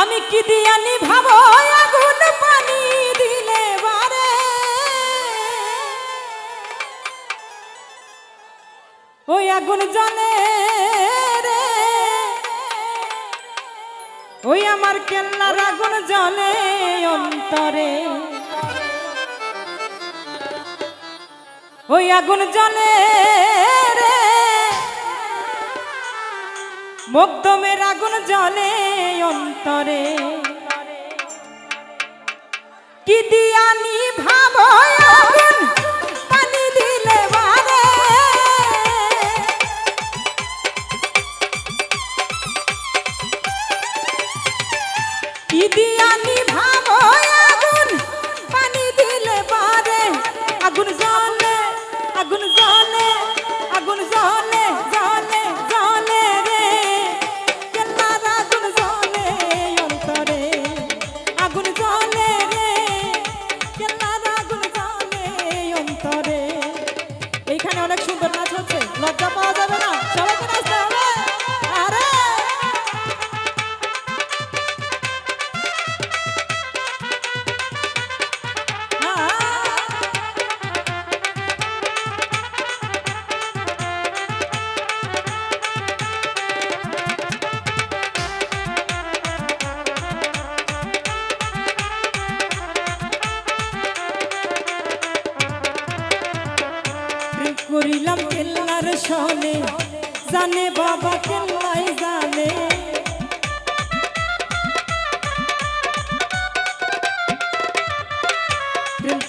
আমি কি দিয়ানি ভাবো আগুন পানি দিলে বারে। ওই আগুন জানে রে। ওই আমার কেল্লার আগুন জ্বলে অন্তরে। ওই আগুন জ্বলে রে। মুগ্ধমের আগুন জ্বলে অন্তরে। কি দিয়ানি ভাবো পানি ভাবো আগুন? পানি আগুন জ্বলে আগুন জ্বলে আগুন জ্বলে। অনেক করিলাম কেল্লার সনে। জানে বাবা কেল্লাই জানে।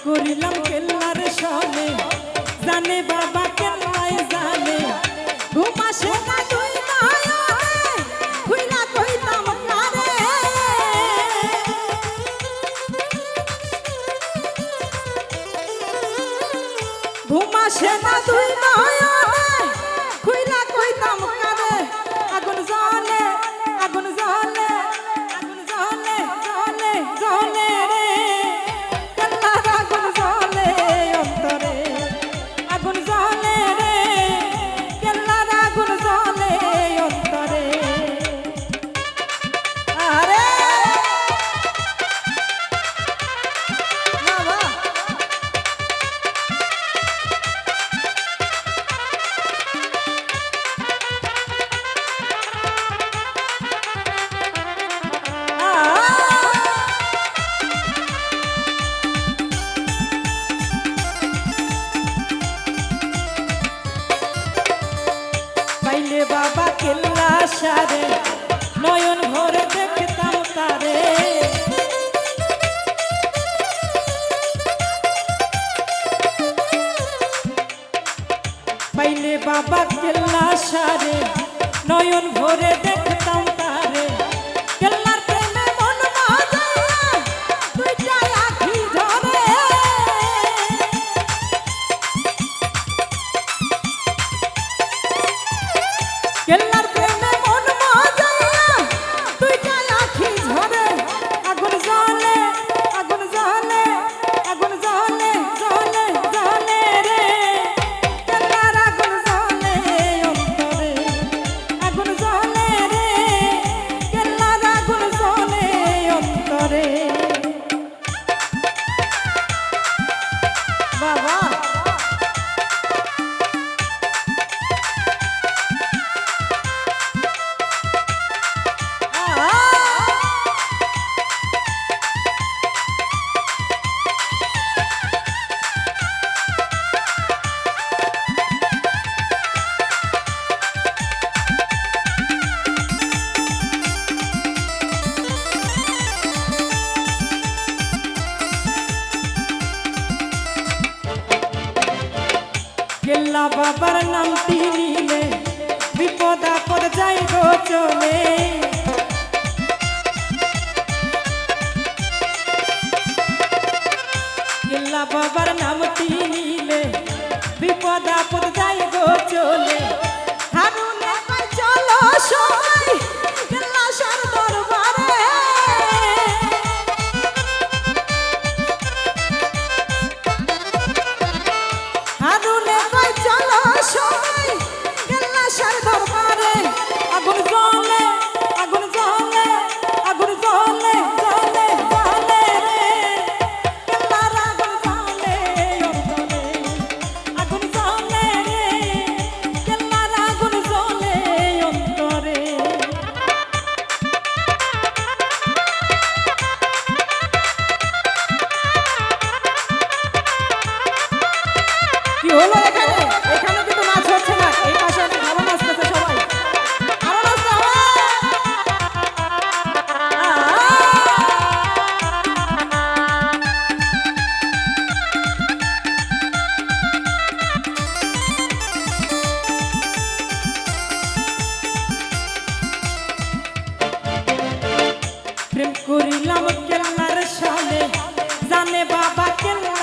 করিলাম কেল্লার সনে। জানে বাবা কেল্লাই জানে। ঘুমাসে না ঘুমাসে না দুই নয়নে সারে নয়ন ভরে দেখতাম গেল্লা বাবার নামটি নিলে বিপদ আপদ যাই গো চলে। কেল্লা বাবার নামটি করিলাম কেনার সালে জানে বাবা কেনা